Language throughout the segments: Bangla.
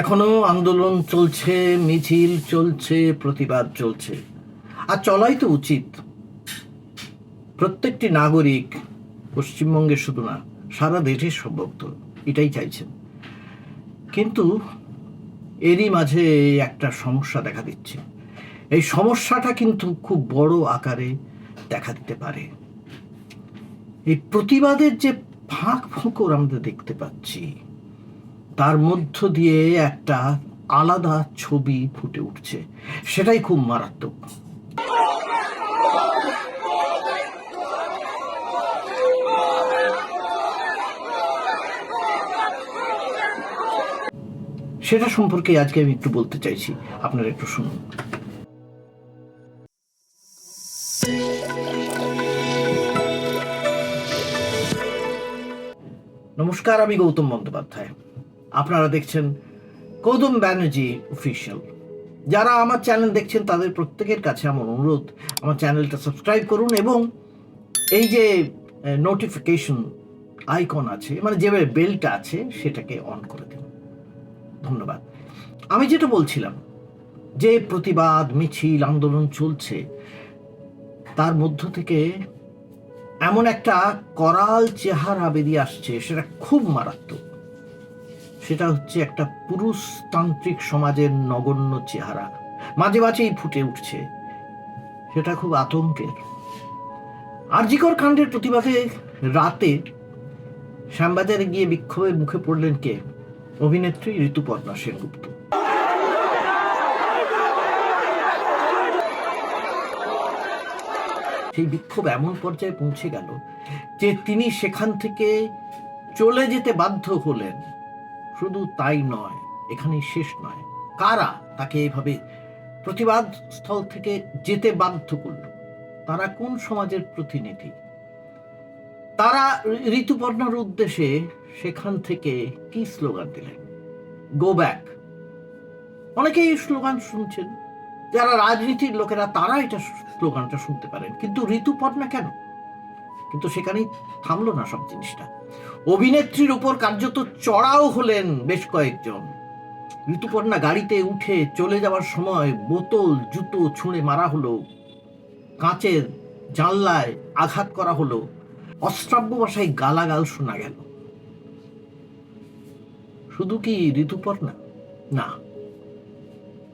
এখনও আন্দোলন চলছে, মিছিল চলছে, প্রতিবাদ চলছে। আর চলাই তো উচিত। প্রত্যেকটি নাগরিক পশ্চিমবঙ্গে শুধু না, সারা দেশের সম্ভবত এটাই চাইছেন। কিন্তু এরই মাঝে একটা সমস্যা দেখা দিচ্ছে। এই সমস্যাটা কিন্তু খুব বড় আকারে দেখা দিতে পারে। এই প্রতিবাদের যে ফাঁক ফোঁকর আমরা দেখতে পাচ্ছি তার মধ্য দিয়ে একটা আলাদা ছবি ফুটে উঠছে। সেটাই খুব মারাত্মক। সেটা সম্পর্কে আজকে আমি একটু বলতে চাইছি। আপনারা একটু শুনুন। নমস্কার, আমি গৌতম বন্দ্যোপাধ্যায়। আপনারা দেখছেন কৌতুম ব্যানার্জি অফিসিয়াল যারা আমার চ্যানেল দেখছেন, তাদের প্রত্যেকের কাছে আমার অনুরোধ, আমার চ্যানেলটা সাবস্ক্রাইব করুন এবং এই যে নোটিফিকেশন আইকন আছে মানে যে বেলটা আছে, সেটাকে অন করে দিন। ধন্যবাদ। আমি যেটা বলছিলাম, যে প্রতিবাদ, মিছিল, আন্দোলন চলছে, তার মধ্য থেকে এমন একটা করাল চেহারা বেরিয়ে আসছে, সেটা খুব মারাত্মক। সেটা হচ্ছে একটা পুরুষতান্ত্রিক সমাজের নগণ্য চেহারা। মাঝে মাঝেই ফুটে উঠছে। সেটা খুব আতঙ্কের। আরজিকর কাণ্ডের প্রতিবাদে রাতে শ্যামবাজারে গিয়ে বিক্ষোভের মুখে পড়লেন কে? অভিনেত্রী ঋতুপর্ণা সেনগুপ্ত। সেই বিক্ষোভ এমন পর্যায়ে পৌঁছে গেল যে তিনি সেখান থেকে চলে যেতে বাধ্য হলেন। শুধু তাই নয়, এখানেই শেষ নয়। কারা তাকে এইভাবে প্রতিবাদ স্থল থেকে যেতে বাধ্য করল? তারা কোন সমাজের প্রতিনিধি? তারা ঋতুপর্ণার উদ্দেশ্যে সেখান থেকে কি স্লোগান দিলেন? গো ব্যাক অনেকেই এই স্লোগান শুনছেন। যারা রাজনীতির লোকেরা, তারা এটা স্লোগানটা শুনতে পারেন। কিন্তু ঋতুপর্ণা কেন? কিন্তু সেখানেই থামলো না সব জিনিসটা। অভিনেত্রীর উপর কার্যত চড়াও হলেন বেশ কয়েকজন। ঋতুপর্ণা গাড়িতে উঠে চলে যাওয়ার সময় বোতল, জুতো ছুঁড়ে মারা হলো। কাঁচের জানলায় আঘাত করা হলো। অশ্রাব্য ভাষায় গালাগাল শোনা গেল। শুধু কি ঋতুপর্ণা? না।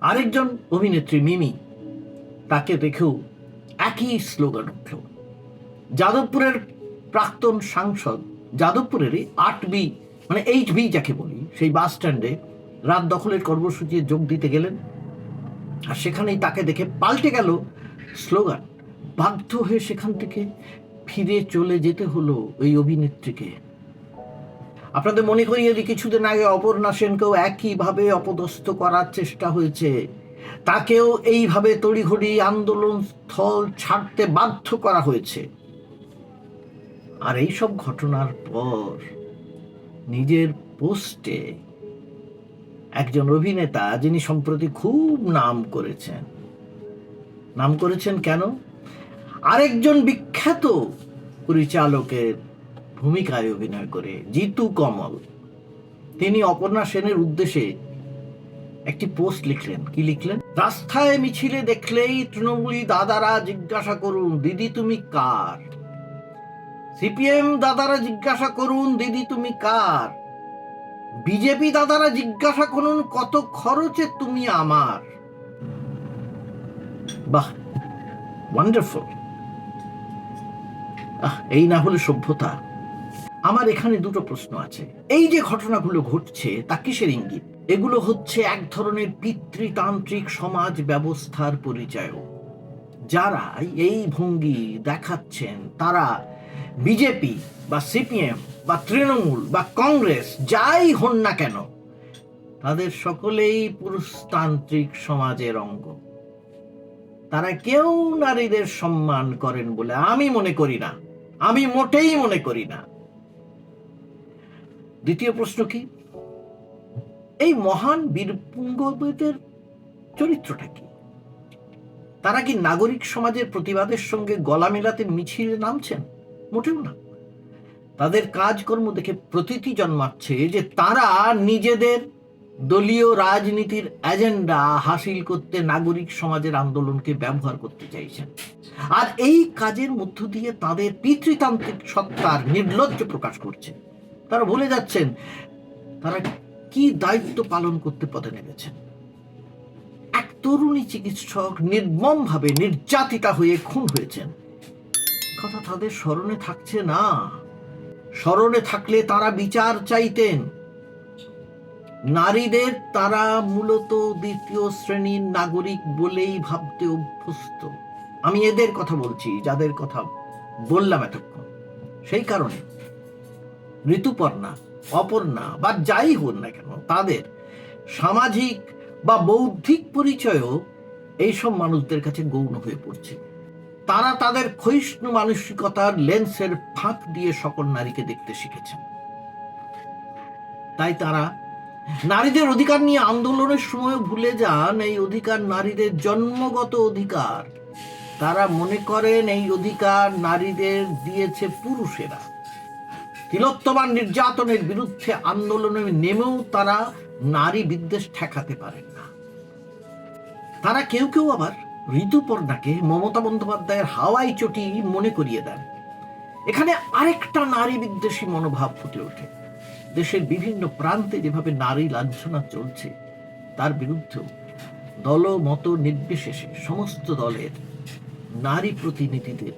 আরেকজন অভিনেত্রী মিমি, তাকে দেখেও একই স্লোগান উঠল। যাদবপুরের প্রাক্তন সাংসদ যাদবপুরেরই আট বি মানে এইট বি যাকে বলি, সেই বাস স্ট্যান্ডে রাত দখলের কর্মসূচি যোগ দিতে গেলেন। আর সেখানেই তাকে দেখে পাল্টে গেল স্লোগান, বাধ্য হয়ে সেখান থেকে ফিরে চলে যেতে হলো ওই অভিনেত্রীকে। আপনাদের মনে করিয়ে দিই, কিছুদিন আগে অপর্ণা সেনকেও একইভাবে অপদস্থ করার চেষ্টা হয়েছে। তাকেও এইভাবে তড়িঘড়ি আন্দোলন স্থল ছাড়তে বাধ্য করা হয়েছে। আর এই সব ঘটনার পর নিজের পোস্টে একজন অভিনেতা যিনি সম্প্রতি খুব নাম করেছেন। নাম করেছেন কেন? আরেকজন বিখ্যাত পরিচালকের ভূমিকায় অভিনয় করে, জিতু কমল। তিনি অপর্ণা সেনের উদ্দেশ্যে একটি পোস্ট লিখলেন। কি লিখলেন? রাস্তায় মিছিলে দেখলেই তৃণমূলী দাদারা জিজ্ঞাসা করুন, দিদি, তুমি কার? সিপিএম দাদারা জিজ্ঞাসা করুন, দিদি, তুমি কার? বিজেপি দাদারা জিজ্ঞাসা করুন, কত খরচে তুমি আমার? বাহ ওয়ান্ডারফুল এই না হলে সভ্যতা। আমার এখানে দুটো প্রশ্ন আছে। এই যে ঘটনাগুলো ঘটছে, তা কিসের ইঙ্গিত? এগুলো হচ্ছে এক ধরনের পিতৃতান্ত্রিক সমাজ ব্যবস্থার পরিচয়। যারা এই ভঙ্গি দেখাচ্ছেন, তারা বিজেপি বা সিপিএম বা তৃণমূল বা কংগ্রেস যাই হন না কেন, তাদের সকলেই পুরুষতান্ত্রিক সমাজের অঙ্গ। তারা কেউ নারীদের সম্মান করেন বলে আমি মনে করি না, আমি মোটেই মনে করি না। দ্বিতীয় প্রশ্ন কি? এই মহান বীরপুঙ্গদের চরিত্রটা কি? তারা কি নাগরিক সমাজের প্রতিবাদের সঙ্গে গলা মেলাতে মিছিলে নামছেন? মোটেও না। তাদের কাজকর্ম দেখে প্রতীতি জন্মাচ্ছে যে তারা নিজেদের দলীয় রাজনীতির এজেন্ডা হাসিল করতে নাগরিক সমাজের আন্দোলনকে ব্যবহার করতে চাইছেন। আর এই কাজের মধ্য দিয়ে তাদের পিতৃতান্ত্রিক সত্তার নির্লজ্জ প্রকাশ করছে। তারা ভুলে যাচ্ছেন, তারা কি দায়িত্ব পালন করতে পদে নেমেছেন। এক তরুণী চিকিৎসক নির্মমভাবে নির্যাতিতা হয়ে খুন হয়েছেন। কথা তাদের স্মরণে থাকছে না। স্মরণে থাকলে তারা বিচার চাইতেন। নারীদের তারা মূলত দ্বিতীয় শ্রেণির নাগরিক বলেই ভাবতে অভ্যস্ত। আমি এদের কথা বলছি, যাদের কথা বললাম এতক্ষণ। সেই কারণে ঋতুপর্ণা, অপর্ণা বা যাই হোক না কেন, তাদের সামাজিক বা বৌদ্ধিক পরিচয়ও এইসব মানুষদের কাছে গৌণ হয়ে পড়ছে। তারা তাদের ক্ষয়িষ্ণু মানসিকতার লেন্সের ফাঁক দিয়ে সকল নারীকে দেখতে শিখেছেন তাই তারা নারীদের অধিকার নিয়ে আন্দোলনের সময় ভুলে যান। এই অধিকার নারীদের জন্মগত অধিকার। তারা মনে করেন এই অধিকার নারীদের দিয়েছে পুরুষেরা। তিলোত্তমান নির্যাতনের বিরুদ্ধে আন্দোলনে নেমেও তারা নারী বিদ্বেষ ঠেকাতে পারেন না। তারা কেউ কেউ আবার ঋতুপর্ণাকে মমতা বন্দ্যোপাধ্যায়ের হাওয়াই চটি মনে করিয়ে দেন। এখানে আরেকটা নারী বিদ্বেষী মনোভাব ফুটে ওঠে। দেশের বিভিন্ন প্রান্তে যেভাবে নারী লাঞ্ছনা চলছে, তার বিরুদ্ধেও দল মত নির্বিশেষে সমস্ত দলের নারী প্রতিনিধিদের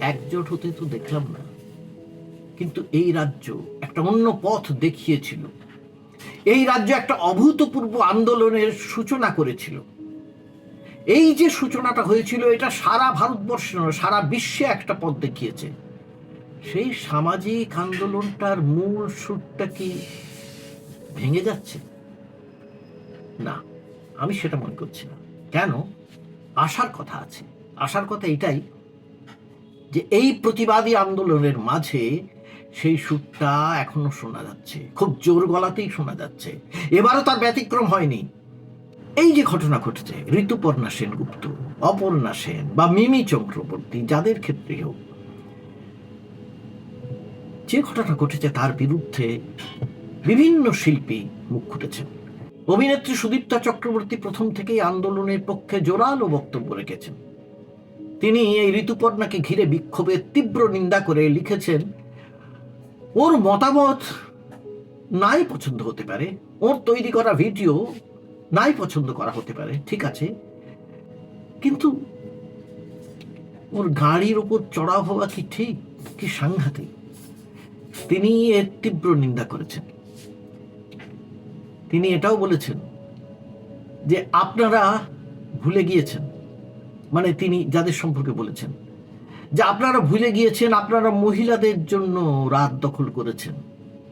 একজোট হতে তো দেখলাম না। কিন্তু এই রাজ্য একটা অন্য পথ দেখিয়েছিল। এই রাজ্য একটা অভূতপূর্ব আন্দোলনের সূচনা করেছিল। এই যে সূচনাটা হয়েছিল, এটা সারা ভারতবর্ষে, সারা বিশ্বে একটা পথ দেখিয়েছে। সেই সামাজিক আন্দোলনটার মূল সুরটা কি ভেঙে যাচ্ছে? না, আমি সেটা মনে করছি না। কেন? আসার কথা আছে। আসার কথা এটাই যে এই প্রতিবাদী আন্দোলনের মাঝে সেই সুরটা এখনও শোনা যাচ্ছে। খুব জোর গলাতেই শোনা যাচ্ছে। এবারও তার ব্যতিক্রম হয়নি। এই যে ঘটনা ঘটেছে, ঋতুপর্ণা সেনগুপ্ত, অপর্ণা সেন বা মিমি চক্রবর্তী, যাদের ক্ষেত্রেই হোক, যে ঘটনা ঘটেছে তার বিরুদ্ধে বিভিন্ন শিল্পী মুখ খুলেছেন। অভিনেত্রী সুদীপ্তা চক্রবর্তী প্রথম থেকেই আন্দোলনের পক্ষে জোরালো বক্তব্য রেখেছেন। তিনি এই ঋতুপর্ণাকে ঘিরে বিক্ষোভের তীব্র নিন্দা করে লিখেছেন, ওর মতামত নাই পছন্দ হতে পারে। ওর তৈরি করা ভিডিও নাই পছন্দ করা হতে পারে, ঠিক আছে? কিন্তু ওর গাড়ির ওপর চড়াও হওয়া কি ঠিক, কি সাংঘাতিক? তিনি এর তীব্র নিন্দা করেছেন। তিনি এটাও বলেছেন যে আপনারা ভুলে গিয়েছেন মানে তিনি যাদের সম্পর্কে বলেছেন, যে আপনারা ভুলে গিয়েছেন, আপনারা মহিলাদের জন্য রাত দখল করেছেন।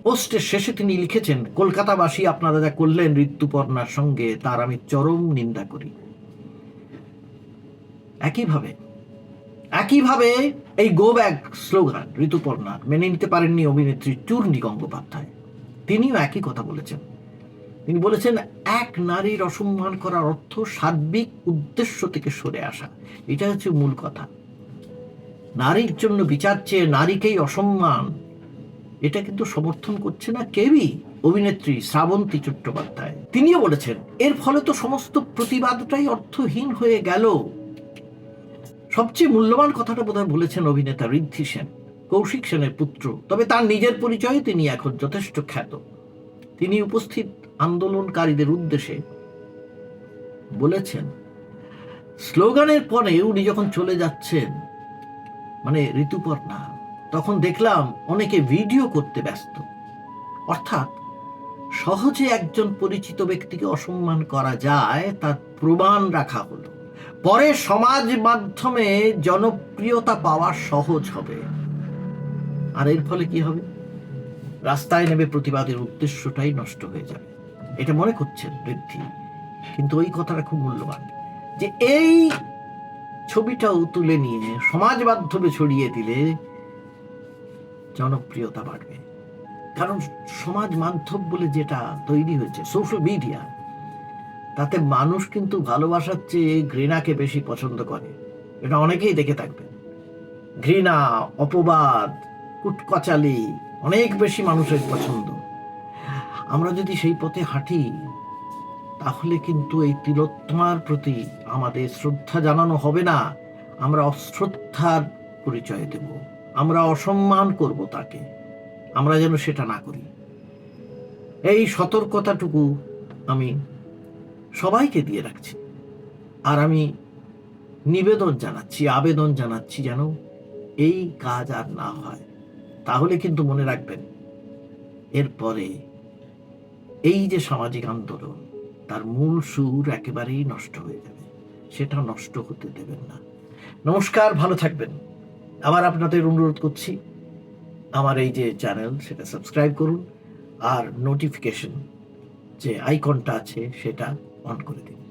পোস্টের শেষে তিনি লিখেছেন, কলকাতাবাসী আপনারা যা করলেন ঋতুপর্ণার সঙ্গে, তার আমি চরম নিন্দা করি। একইভাবে একইভাবে এই গো ব্যাক স্লোগান ঋতুপর্ণার মেনে নিতে পারেননি অভিনেত্রী চূর্ণী গঙ্গোপাধ্যায়। তিনিও একই কথা বলেছেন। তিনি বলেছেন, এক নারীর অসম্মান করার অর্থ সার্বিক উদ্দেশ্য থেকে সরে আসা। এটা হচ্ছে মূল কথা। নারীর জন্য বিচার চেয়ে নারীকেই অসম্মান এটা কিন্তু সমর্থন করছে না কেউই অভিনেত্রী শ্রাবন্তী চট্টোপাধ্যায়। তিনিও বলেছেন, এর ফলে তো সমস্ত প্রতিবাদটাই অর্থহীন হয়ে গেল। সবচেয়ে মূল্যবান কথাটা বোধহয় বলেছেন অভিনেতা ঋদ্ধি সেন, কৌশিক সেনের পুত্র। তবে তার নিজের পরিচয়ে তিনি এখন যথেষ্ট খ্যাত। তিনি উপস্থিত আন্দোলনকারীদের উদ্দেশ্যে বলেছেন, স্লোগানের পরে উনি যখন চলে যাচ্ছেন মানে ঋতুপর্ণা তখন দেখলাম অনেকে ভিডিও করতে ব্যস্ত। অর্থাৎ সহজে একজন পরিচিত ব্যক্তিকে অসম্মান করা যায়, তার প্রমাণ রাখা হলো। পরে সমাজ মাধ্যমে জনপ্রিয়তা পাওয়া সহজ হবে। আর এর ফলে কি হবে? রাস্তায় নেমে প্রতিবাদের উদ্দেশ্যটাই নষ্ট হয়ে যাবে। এটা মনে করছেন বৃদ্ধি। কিন্তু ওই কথাটা খুব মূল্যবান। যে এই ছবিটাও তুলে নিয়ে সমাজ মাধ্যমে ছড়িয়ে দিলে জনপ্রিয়তা বাড়বে। কারণ সমাজ মাধ্যম বলে যেটা তৈরি হয়েছে সোশ্যাল মিডিয়া তাতে মানুষ কিন্তু ভালোবাসার চেয়ে ঘৃণাকে বেশি পছন্দ করে। এটা অনেকেই দেখে থাকবে ঘৃণা, অপবাদ, কুটকচালি অনেক বেশি মানুষের পছন্দ। আমরা যদি সেই পথে হাঁটি, তাহলে কিন্তু এই তিলোত্তমার প্রতি আমাদের শ্রদ্ধা জানানো হবে না, আমরা অশ্রদ্ধার পরিচয় দেব। আমরা অসম্মান করব তাকে। আমরা যেন সেটা না করি। এই সতর্কতাটুকু আমি সবাইকে দিয়ে রাখছি। আর আমি নিবেদন জানাচ্ছি, আবেদন জানাচ্ছি যেন এই কাজ আর না হয়। তাহলে কিন্তু মনে রাখবেন, এরপরে এই যে সামাজিক আন্দোলন, তার মূল সুর একেবারেই নষ্ট হয়ে যাবে। সেটা নষ্ট হতে দেবেন না। নমস্কার, ভালো থাকবেন। আবার আপনাদের অনুরোধ করছি, আমার এই যে চ্যানেল সেটা সাবস্ক্রাইব করুন আর নোটিফিকেশন যে আইকনটা আছে, সেটা অন করে দিন।